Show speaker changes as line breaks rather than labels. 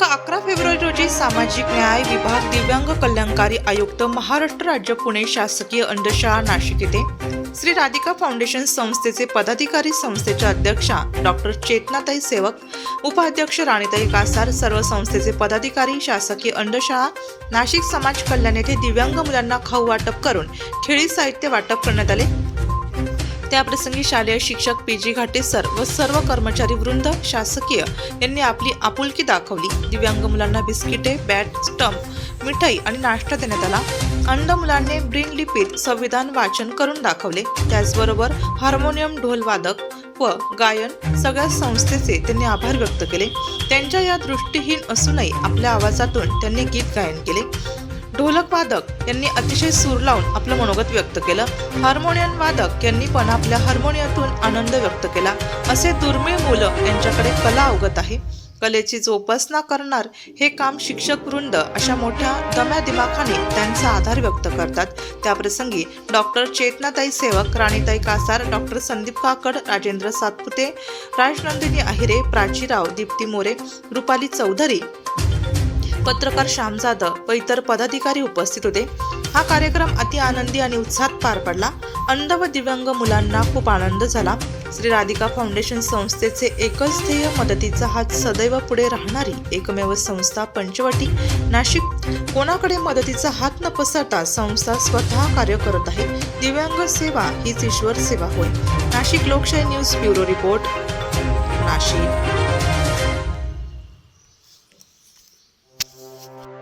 दिनांक अकरा फेब्रुवारी रोजी सामाजिक न्याय विभाग दिव्यांग कल्याणकारी आयुक्त महाराष्ट्र राज्य पुणे शासकीय अंधशाळा नाशिक येथे श्री राधिका फाउंडेशन संस्थेचे पदाधिकारी संस्थेच्या अध्यक्षा डॉक्टर चेतनाताई सेवक उपाध्यक्ष राणीताई कासार सर्व संस्थेचे पदाधिकारी शासकीय अंधशाळा नाशिक समाज कल्याण येथे दिव्यांग मुलांना खाऊ वाटप करून खेळी साहित्य वाटप करण्यात आले. त्याप्रसंगी शालेय शिक्षक पी जी घाटे सर व सर्व कर्मचारी वृंद शासकीय यांनी आपली आपुलकी दाखवली. दिव्यांग मुलांना बिस्किटे बॅट स्टंप मिठाई आणि नाश्ता देण्यात आला. अंध मुलांनी ब्रिंग लिपीत संविधान वाचन करून दाखवले. त्याचबरोबर हार्मोनियम ढोलवादक व गायन सगळ्या संस्थेचे त्यांनी आभार व्यक्त केले. त्यांच्या या दृष्टीहीन असूनही आपल्या आवाजातून त्यांनी गीत गायन केले. ढोलक वादक यांनी अतिशय सूर लावून आपलं मनोगत व्यक्त केलं. हार्मोनियम वादक यांनी पण आपल्या हार्मोनियातून आनंद व्यक्त केला. असे दुर्मिळ मुलं यांच्याकडे कला अवगत आहे. कलेची जोपासना करणार हे काम शिक्षक वृंद अशा मोठ्या दम्या दिमाखाने त्यांचा आधार व्यक्त करतात. त्याप्रसंगी डॉक्टर चेतनाताई सेवक राणीताई कासार डॉक्टर संदीप काकड राजेंद्र सातपुते राजनंदिनी अहिरे प्राचीराव दीप्ती मोरे रुपाली चौधरी पत्रकार श्याम जाधव व इतर पदाधिकारी उपस्थित होते. हा कार्यक्रम अति आनंदी आणि उत्साहात पार पडला. अंध व दिव्यांग मुलांना खूप आनंद झाला. श्री राधिका फाउंडेशन संस्थेचे एकच ध्येय मदतीचा हात सदैव पुढे राहणारी एकमेव संस्था पंचवटी नाशिक. कोणाकडे मदतीचा हात न पसरता संस्था स्वतः कार्य करत आहे. दिव्यांग सेवा हीच ईश्वर सेवा होय. नाशिक लोकशाही news bureau report. Nashik. Podcast.